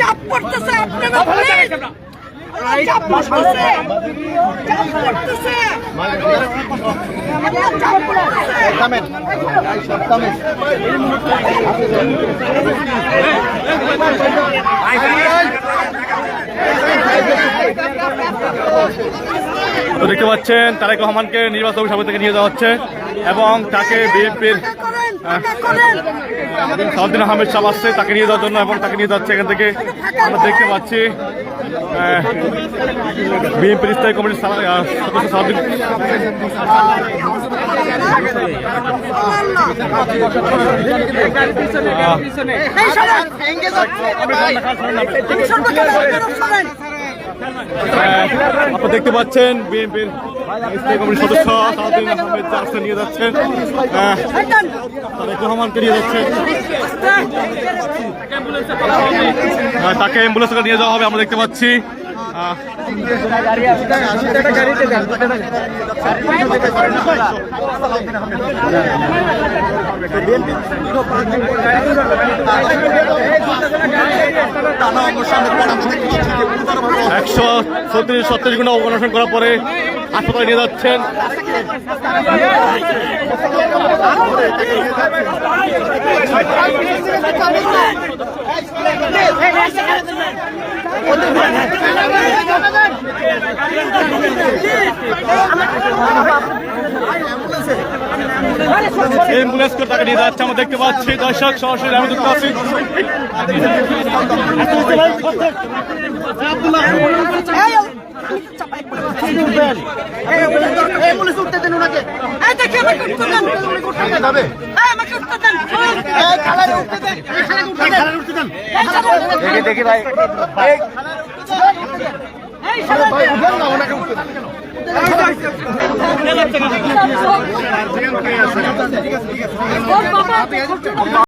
চাপ পড়তেছে আপনারা চাপ পড়তেছে। চাপ পড়তেছে। চাপ পড়তেছে। তো দেখতে পাচ্ছেন তারেক রহমানকে নির্বাচন সভা থেকে নিয়ে যাওয়া হচ্ছে। এবং তাকে বিএনপির সাউদ্দিন আহমেদ সাহেব আসছে তাকে নিয়ে যাওয়ার জন্য এবং তাকে নিয়ে যাচ্ছে এখান থেকে আমরা দেখতে পাচ্ছি বিএনপির স্থায়ী কমিটির সদস্য সাউদ্দিন আপনারা দেখতে পাচ্ছেন বিএনপির সদস্য সাউদ্দিন আহমেদ আসছে নিয়ে যাচ্ছেন। তারেক রহমানকে নিয়ে যাচ্ছেন। তাকে অ্যাম্বুলেন্সে নিয়ে যাওয়া হবে আমরা দেখতে পাচ্ছি। আহ, ছত্রিশ ছত্রিশ ঘণ্টা অনশন করার পরে হাসপাতালে নিয়ে যাচ্ছেন। অ্যাম্বুলেন্স করে নিয়ে যাচ্ছে, আমরা দেখতে পাচ্ছি। দর্শক, সরাসরি আমি যুক্ত আছি এই দেখি আমাকে উঠতে দেন এই আমাকে উঠতে দেন এই খালারে উঠতে দেন এই উঠতে দেন উঠতে দেন দেখি দেখি ভাই ভাই উঠেন না ওনাকে উঠতে দেন ওর বাবা